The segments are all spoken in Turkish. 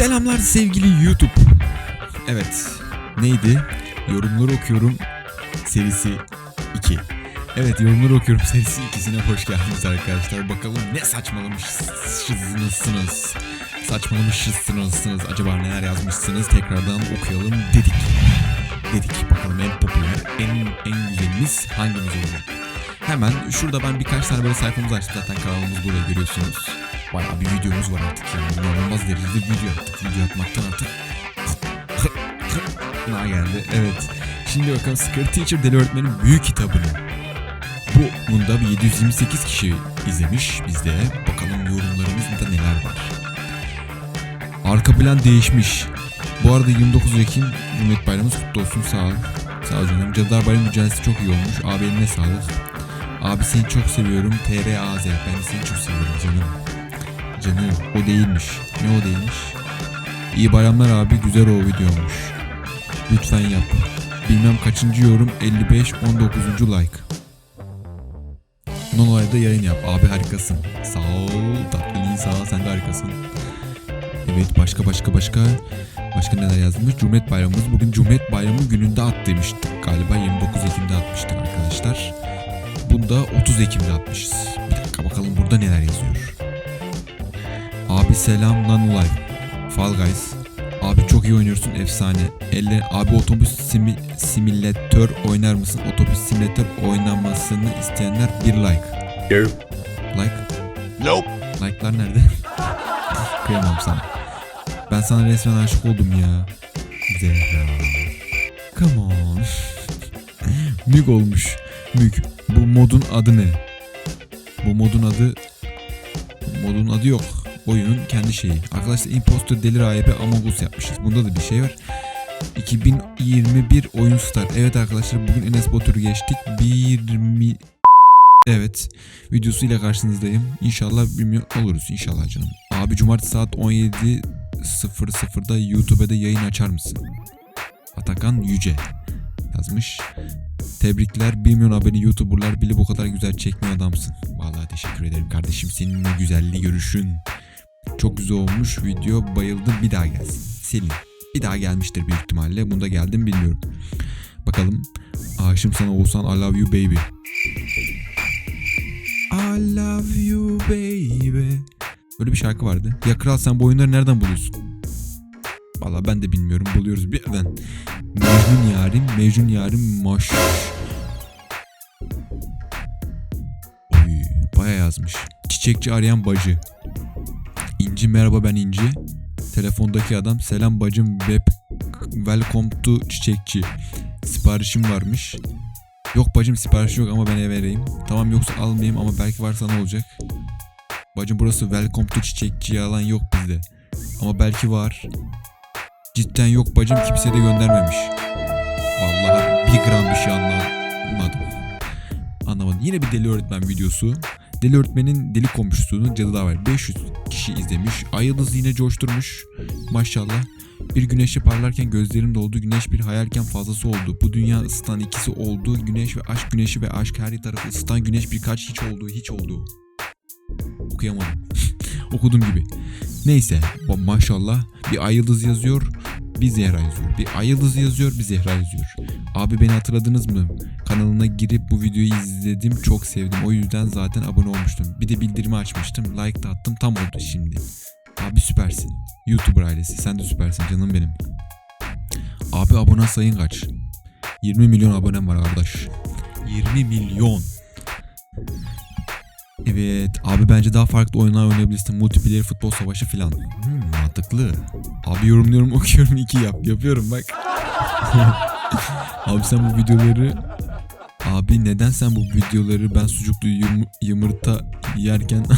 Selamlar sevgili YouTube. Evet. Neydi? Yorumları okuyorum serisi 2. Evet yorumları okuyorum serisi ikisine hoş geldiniz arkadaşlar. Bakalım ne saçmalamışsınız. Saçmalamışsınız. Acaba neler yazmışsınız? Tekrardan okuyalım dedik. Dedik bakalım en popüler, en en güzelimiz hangimiz olacak? Hemen şurada ben birkaç tane böyle sayfamızı açtım zaten kanalımız burada görüyorsunuz. Bayağı bir videomuz var artık yani. İnanılmaz derecede video yaptık. Video yapmaktan artık Ne geldi. Evet. Şimdi bakalım Secret Teacher Deli Öğretmen'in büyük kitabını. Bu bunda bir 728 kişi izlemiş bizde. Bakalım yorumlarımızda neler var. Arka plan değişmiş. Bu arada 29 Ekim Cumhuriyet Bayramımız kutlu olsun. Sağ ol. Sağ ol canım. Cadılar Bayramı mücadelesi çok iyi olmuş. Abi eline sağlık. Abi seni çok seviyorum. TRAZ. Ben de seni çok seviyorum canım. Canım o değilmiş. Ne o değilmiş? İyi bayramlar abi. Güzel o videomuş. Lütfen yap. Bilmem kaçıncı yorum 55 19. like. Non olayda yayın yap. Abi harikasın. Sağ ol. Tatlı ol. Sen de harikasın. Evet başka başka başka başka neler yazmış? Cumhuriyet Bayramımız bugün Cumhuriyet Bayramı gününde at demiştik. Galiba 29 Ekim'de atmıştık arkadaşlar. Bunda 30 Ekim'de atmışız. Bir dakika bakalım burada neler yazıyor. Abi selam lan ulay. Fall Guys. Abi çok iyi oynuyorsun efsane. Elle abi otobüs simi, simülatör oynar mısın? Otobüs simülatör oynamasını isteyenler bir like. Nope. Like. Nope. Like'lar nerede? Kıyamam sana. Ben sana resmen aşık oldum ya. Zehra. Come on. Mük olmuş. Mük. Bu modun adı ne? Bu modun adı... Modun adı yok. Oyunun kendi şeyi. Arkadaşlar Imposter Deli Rahibi Among yapmışız. Bunda da bir şey var. 2021 oyun star. Evet arkadaşlar bugün Enes Batur'u geçtik. 1 mi... Evet. Videosuyla karşınızdayım. İnşallah bilmiyorum oluruz inşallah canım. Abi cumartesi saat 17.00'da YouTube'da yayın açar mısın? Atakan Yüce yazmış. Tebrikler 1 milyon abone YouTuber'lar bile bu kadar güzel çekmiyor adamsın. Vallahi teşekkür ederim kardeşim senin güzelliği görüşün. Çok güzel olmuş video bayıldım bir daha gelsin. Selin bir daha gelmiştir büyük ihtimalle. Bunda geldim bilmiyorum. Bakalım. Aşığım sana Oğuzhan I love you baby. I love you baby. Böyle bir şarkı vardı. Ya kral sen bu oyunları nereden buluyorsun? Valla ben de bilmiyorum. Buluyoruz bir yerden. Mecnun yarim, Mecnun yarim maş. Oy, baya yazmış. Çiçekçi arayan bacı. İnci merhaba ben İnci. Telefondaki adam selam bacım web welcome to çiçekçi. Siparişim varmış. Yok bacım sipariş yok ama ben eve vereyim. Tamam yoksa almayayım ama belki varsa ne olacak? Bacım burası welcome to çiçekçi yalan yok bizde. Ama belki var. Cidden yok bacım kimse de göndermemiş. Vallahi bir gram bir şey anlamadım. Anlamadım. Yine bir deli öğretmen videosu. Deli öğretmenin deli komşusunu cadılar var. 500 kişi izlemiş. Ay yıldızı yine coşturmuş. Maşallah. Bir güneşe parlarken gözlerim doldu. Güneş bir hayalken fazlası oldu. Bu dünya ısıtan ikisi oldu. Güneş ve aşk güneşi ve aşk her tarafı ısıtan güneş birkaç hiç oldu. Hiç oldu. Okuyamadım. Okuduğum gibi. Neyse. Maşallah. Bir ay yıldız yazıyor. Bir Zehra yazıyor. Bir ay yıldızı yazıyor. Bir Zehra yazıyor. Abi beni hatırladınız mı? Kanalına girip bu videoyu izledim. Çok sevdim. O yüzden zaten abone olmuştum. Bir de bildirimi açmıştım. Like da attım. Tam oldu şimdi. Abi süpersin. YouTuber ailesi. Sen de süpersin canım benim. Abi abone sayın kaç? 20 milyon abonem var arkadaş. 20 milyon. Evet abi bence daha farklı oyunlar oynayabilirsin. Multiplayer futbol savaşı filan. Hmm, mantıklı. Abi yorumluyorum okuyorum iki yap. Yapıyorum bak. abi sen bu videoları Abi neden sen bu videoları ben sucuklu yum- yumurta yerken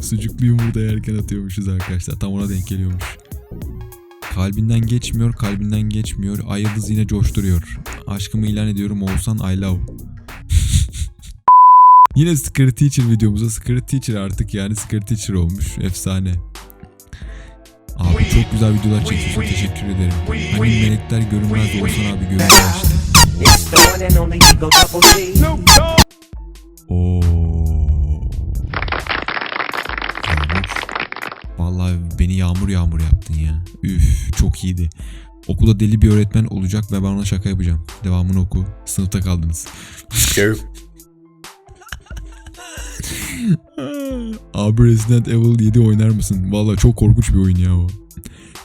Sucuklu yumurta yerken atıyormuşuz arkadaşlar. Tam ona denk geliyormuş. Kalbinden geçmiyor, kalbinden geçmiyor. Ay yıldız yine coşturuyor. Aşkımı ilan ediyorum Oğuzhan I love. Yine Secret Teacher videomuza Secret Teacher artık yani Secret Teacher olmuş. Efsane. Çok güzel videolar çekiyorsun. Teşekkür ederim. Hani melekler görünmez de Oğuzhan abi görünmez işte. Oo. Vallahi beni yağmur yağmur yaptın ya. Üf çok iyiydi. Okulda deli bir öğretmen olacak ve ben ona şaka yapacağım. Devamını oku. Sınıfta kaldınız. Abi Resident Evil 7 oynar mısın? Vallahi çok korkunç bir oyun ya o.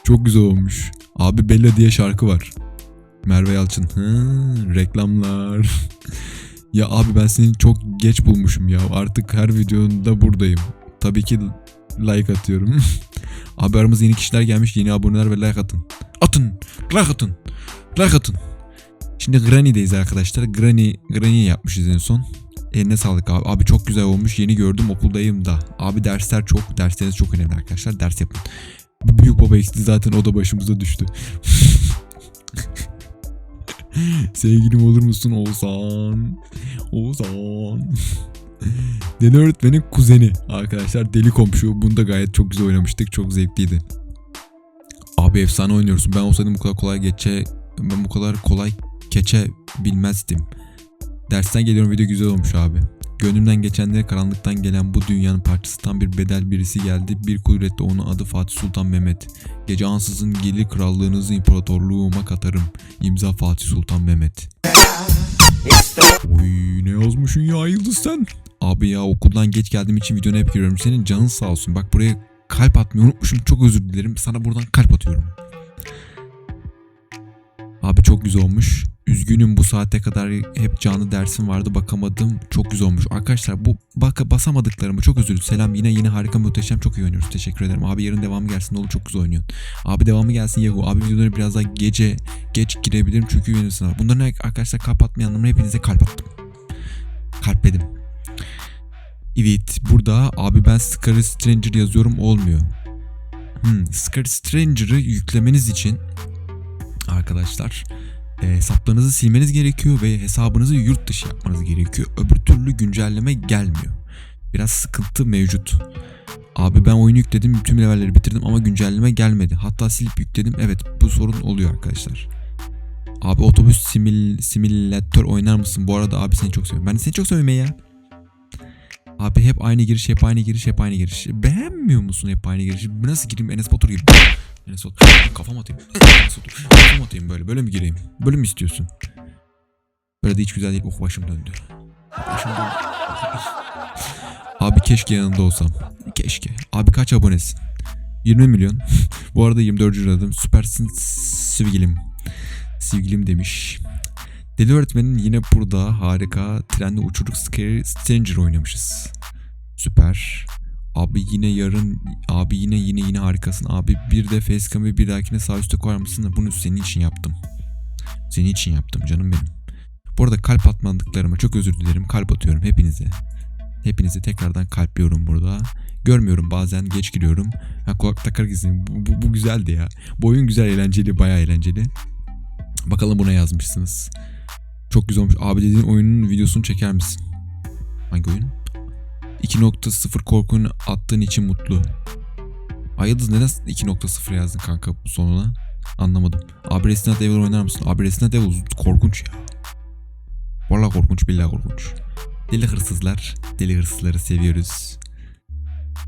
Çok güzel olmuş. Abi Bella diye şarkı var. Merve Yalçın. Hı, reklamlar. ya abi ben seni çok geç bulmuşum ya. Artık her videonda buradayım. Tabii ki like atıyorum. abi aramıza yeni kişiler gelmiş. Yeni aboneler ve like atın. Atın. Like atın. Like atın. Şimdi Granny'deyiz arkadaşlar. Granny, Granny yapmışız en son. Eline sağlık abi. Abi çok güzel olmuş. Yeni gördüm okuldayım da. Abi dersler çok. Dersleriniz çok önemli arkadaşlar. Ders yapın. Eksikti zaten o da başımıza düştü. Sevgilim olur musun Oğuzhan? Oğuzhan. Deli öğretmenin kuzeni arkadaşlar. Deli komşu. Bunu da gayet çok güzel oynamıştık. Çok zevkliydi. Abi efsane oynuyorsun. Ben olsaydım bu kadar kolay geçe ben bu kadar kolay keçe bilmezdim. Dersten geliyorum video güzel olmuş abi. Gönlümden geçenlere karanlıktan gelen bu dünyanın parçası tam bir bedel birisi geldi. Bir kudretle onun adı Fatih Sultan Mehmet. Gece ansızın gelir krallığınızı imparatorluğuma katarım. İmza Fatih Sultan Mehmet. Oy ne yazmışsın ya Yıldız sen? Abi ya okuldan geç geldiğim için videonu hep görüyorum. Senin canın sağ olsun. Bak buraya kalp atmayı unutmuşum. Çok özür dilerim. Sana buradan kalp atıyorum. Abi çok güzel olmuş. Üzgünüm bu saate kadar hep canlı dersim vardı bakamadım. Çok güzel olmuş. Arkadaşlar bu baka basamadıklarımı çok özür. Selam yine yine harika muhteşem çok iyi oynuyoruz. Teşekkür ederim. Abi yarın devamı gelsin. Oğlum çok güzel oynuyorsun. Abi devamı gelsin Yego. Abi videoları biraz daha gece geç girebilirim çünkü sınav. Bunların arkadaşlar kalp atmayan anlamına hepinize kalp attım. Kalpledim. Evet burada abi ben Scary Stranger yazıyorum olmuyor. Hmm, Scary Stranger'ı yüklemeniz için arkadaşlar e, hesaplarınızı silmeniz gerekiyor ve hesabınızı yurt dışı yapmanız gerekiyor. Öbür türlü güncelleme gelmiyor. Biraz sıkıntı mevcut. Abi ben oyunu yükledim, bütün levelleri bitirdim ama güncelleme gelmedi. Hatta silip yükledim. Evet bu sorun oluyor arkadaşlar. Abi otobüs simül, simülatör oynar mısın? Bu arada abi seni çok seviyorum. Ben seni çok seviyorum ya. Abi hep aynı giriş, hep aynı giriş, hep aynı giriş. Beğenmiyor musun hep aynı girişi? Nasıl gireyim Enes Batur gibi? Enes Batur. Kafam atayım. Enes Batur. Kafam atayım böyle. Böyle mi gireyim? Böyle mi istiyorsun? Böyle de hiç güzel değil. Oh başım döndü. Başım döndü. Abi keşke yanında olsam. Keşke. Abi kaç abonesin? 20 milyon. Bu arada 24. adım. Süpersin sevgilim. Sevgilim demiş. Deli öğretmenin yine burada harika trende uçuruk Scary Stranger oynamışız. Süper. Abi yine yarın abi yine yine yine harikasın. Abi bir de facecam'ı bir dahakine sağ üstte koyar mısın da bunu senin için yaptım. Senin için yaptım canım benim. Bu arada kalp atmadıklarıma çok özür dilerim. Kalp atıyorum hepinize. Hepinize tekrardan kalpliyorum burada. Görmüyorum bazen geç giriyorum. Ha, kulak takar gizliyim. Bu, bu, bu güzeldi ya. Bu oyun güzel eğlenceli bayağı eğlenceli. Bakalım buna yazmışsınız. Çok güzel olmuş. Abi dediğin oyunun videosunu çeker misin? Hangi oyun? 2.0 korkunu attığın için mutlu. Ay Yıldız neden 2.0 yazdın kanka bu sonuna? Anlamadım. Abi Resident Evil oynar mısın? Abi Resident Evil korkunç ya. Valla korkunç billahi korkunç. Deli hırsızlar. Deli hırsızları seviyoruz.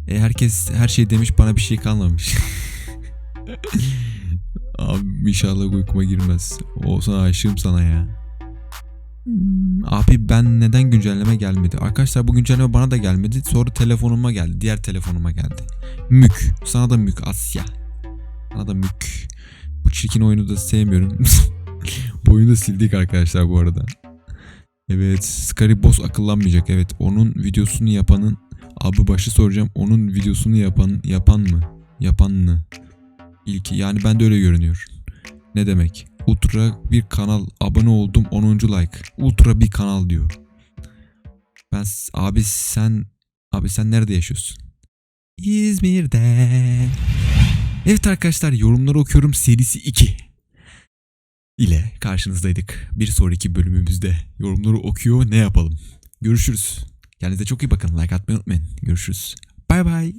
E herkes her şey demiş bana bir şey kalmamış. Abi inşallah uykuma girmez. Olsa aşığım sana ya. Abi ben neden güncelleme gelmedi? Arkadaşlar bu güncelleme bana da gelmedi. Sonra telefonuma geldi. Diğer telefonuma geldi. Mük. Sana da mük Asya. Sana da mük. Bu çirkin oyunu da sevmiyorum. bu oyunu da sildik arkadaşlar bu arada. Evet. Scary Boss akıllanmayacak. Evet. Onun videosunu yapanın abi başı soracağım. Onun videosunu yapan yapan mı? Yapan mı? İlki. Yani ben de öyle görünüyor. Ne demek? Ultra bir kanal abone oldum 10. like. Ultra bir kanal diyor. Ben abi sen abi sen nerede yaşıyorsun? İzmir'de. Evet arkadaşlar yorumları okuyorum serisi 2 ile karşınızdaydık. Bir sonraki bölümümüzde yorumları okuyor ne yapalım? Görüşürüz. Kendinize çok iyi bakın. Like atmayı unutmayın. Görüşürüz. Bay bay.